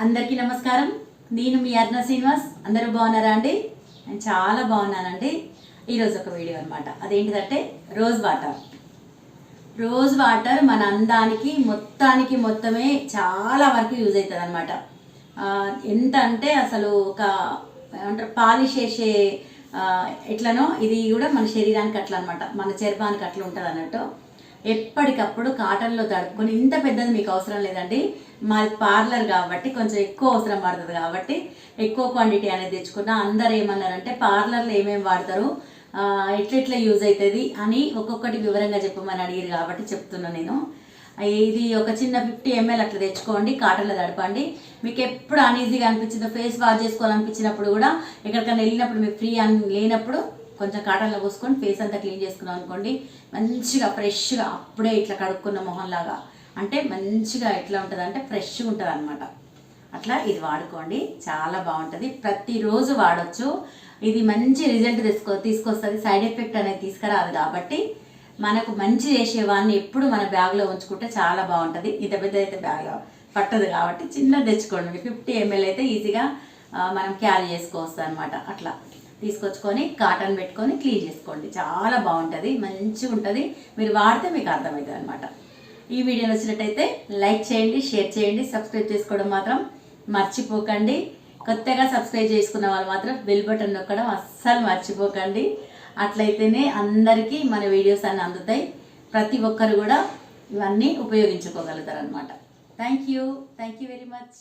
అందరికీ నమస్కారం. నేను మీ అర్ణ శ్రీనివాస్. అందరూ బాగున్నారా అండి? నేను చాలా బాగున్నానండి. ఈరోజు ఒక వీడియో అనమాట అదేంటిదంటే రోజ్ వాటర్. రోజ్ వాటర్ మన అందానికి మొత్తానికి మొత్తమే చాలా వరకు యూజ్ అవుతుంది అనమాట ఎంత అంటే అసలు ఒక ఏమంటారు పాలిష్ చేసే ఎట్లనో ఇది కూడా మన శరీరానికి అట్లా అనమాట మన చర్మానికి అట్లా ఉంటుంది అన్నట్టు ఎప్పటికప్పుడు కాటన్లో తడుపుకొని ఇంత పెద్దది మీకు అవసరం లేదండి. మాది పార్లర్ కాబట్టి కొంచెం ఎక్కువ అవసరం పడుతుంది కాబట్టి ఎక్కువ క్వాంటిటీ అనేది తెచ్చుకున్నా అందరు ఏమన్నారంటే పార్లర్లో ఏమేమి వాడతారు ఎట్లెట్లా యూజ్ అవుతుంది అని ఒక్కొక్కటి వివరంగా చెప్పమని అడిగారు కాబట్టి చెప్తున్నాను నేను. ఇది ఒక చిన్న ఫిఫ్టీ ఎంఎల్ అట్లా తెచ్చుకోండి కాటన్లో తడపండి. మీకు ఎప్పుడు అన్ఈజీగా అనిపించిందో ఫేస్ వాష్ చేసుకోవాలనిపించినప్పుడు కూడా ఎక్కడికైనా వెళ్ళినప్పుడు మీకు ఫ్రీ అని లేనప్పుడు కొంచెం కాటన్లో పోసుకొని ఫేస్ అంతా క్లీన్ చేసుకున్నాం అనుకోండి మంచిగా ఫ్రెష్గా అప్పుడే ఇట్లా కడుక్కున్న మొహంలాగా. అంటే మంచిగా ఎట్లా ఉంటుంది అంటే ఫ్రెష్గా ఉంటుంది అనమాట అట్లా ఇది వాడుకోండి చాలా బాగుంటుంది. ప్రతిరోజు వాడొచ్చు. ఇది మంచి రిజల్ట్ తీసుకో తీసుకొస్తుంది. సైడ్ ఎఫెక్ట్ అనేది తీసుకురాదు కాబట్టి మనకు మంచి చేసేవాడిని ఎప్పుడు మన బ్యాగ్లో ఉంచుకుంటే చాలా బాగుంటుంది. ఇంత పెద్ద అయితే బ్యాగ్లో పట్టదు కాబట్టి చిన్నది తెచ్చుకోండి. ఫిఫ్టీ ఎంఎల్ అయితే ఈజీగా మనం క్యారీ చేసుకోవచ్చు అనమాట అట్లా తీసుకొచ్చుకొని కాటన్ పెట్టుకొని క్లీన్ చేసుకోండి. చాలా బాగుంటుంది మంచిగా ఉంటుంది. మీరు వాడితే మీకు అర్థమవుతుంది అనమాట ఈ వీడియో నచ్చినట్టయితే లైక్ చేయండి షేర్ చేయండి సబ్స్క్రైబ్ చేసుకోవడం మాత్రం మర్చిపోకండి. కొత్తగా సబ్స్క్రైబ్ చేసుకున్న వాళ్ళు మాత్రం బెల్ బటన్ నొక్కడం అస్సలు మర్చిపోకండి. అట్లయితేనే అందరికీ మన వీడియోస్ అన్నీ అందుతాయి. ప్రతి ఒక్కరు కూడా ఇవన్నీ ఉపయోగించుకోగలుగుతారు అనమాట thank you thank you very much